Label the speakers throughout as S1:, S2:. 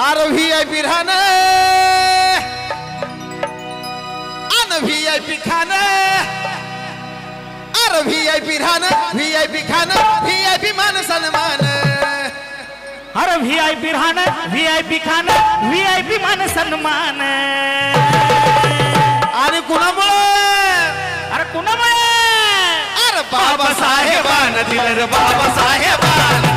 S1: R V I P राहणं आन V I P खाणं आर व्ही आय पी राहणं व्ही आय पी खाणं व्ही आय पी मान सन्मान।
S2: अरे व्ही आय पी राहणं व्ही आय पी खाणं व्ही आय पी मान सन्मान।
S1: आणि कुणामुळे?
S2: अरे कुणामुळे?
S1: अरे बाबासाहेबान दिलं रे बाबासाहेबान।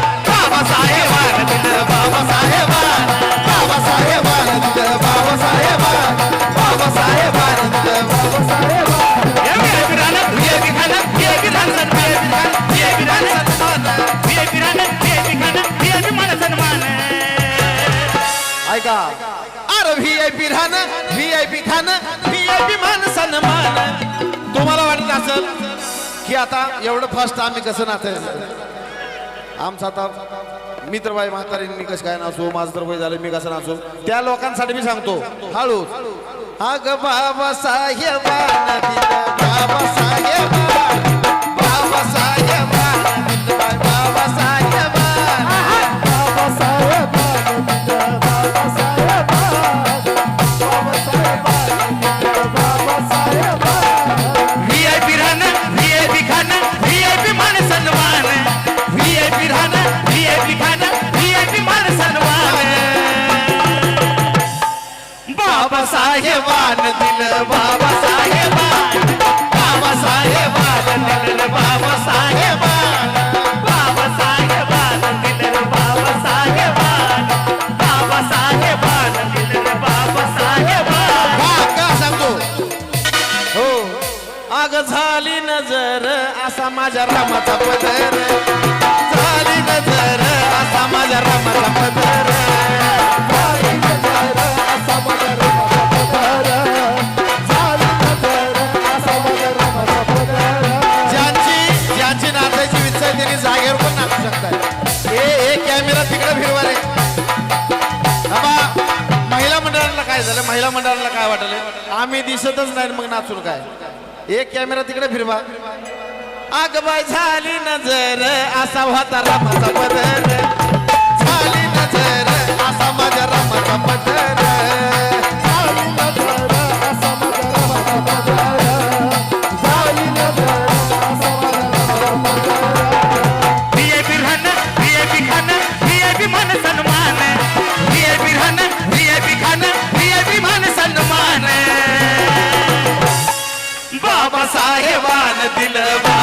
S1: ऐका अरे व्ही आय पी राहणं व्ही आय पी खाणं व्ही आय पी मान सन्मान। तुम्हाला वाटत असेल की आता एवढं फास्ट आम्ही कसं नाचायचं आमचा आता मित्रबाई म्हातारींनी कसं काय नाचू माझं तर वय झालं मी कसं नाचू? त्या लोकांसाठी मी सांगतो हळू अग बाबा साहेबान बाबासाहेबान दिलं बाबासाहेबान बाबासाहेबान दिलं बाबासाहेबान
S2: बाबासाहेबान दिलं बाबासाहेबान बाबासाहेबान दिलं रे बाबासाहेबान
S1: का सांगतो? हो. अग झाली नजर असा माझ्या रामाचा पदर. झाली नजर असा माझ्या रामाचा पदर. झालं महिला मंडळाला काय वाटलं? आम्ही दिसतच नाही मग नाचून काय? एक कॅमेरा तिकडे फिरवा. आग बाय झाली नजर असा होता रामाचा
S2: बदल. सन्मान
S1: बाबासाहेबान दिलं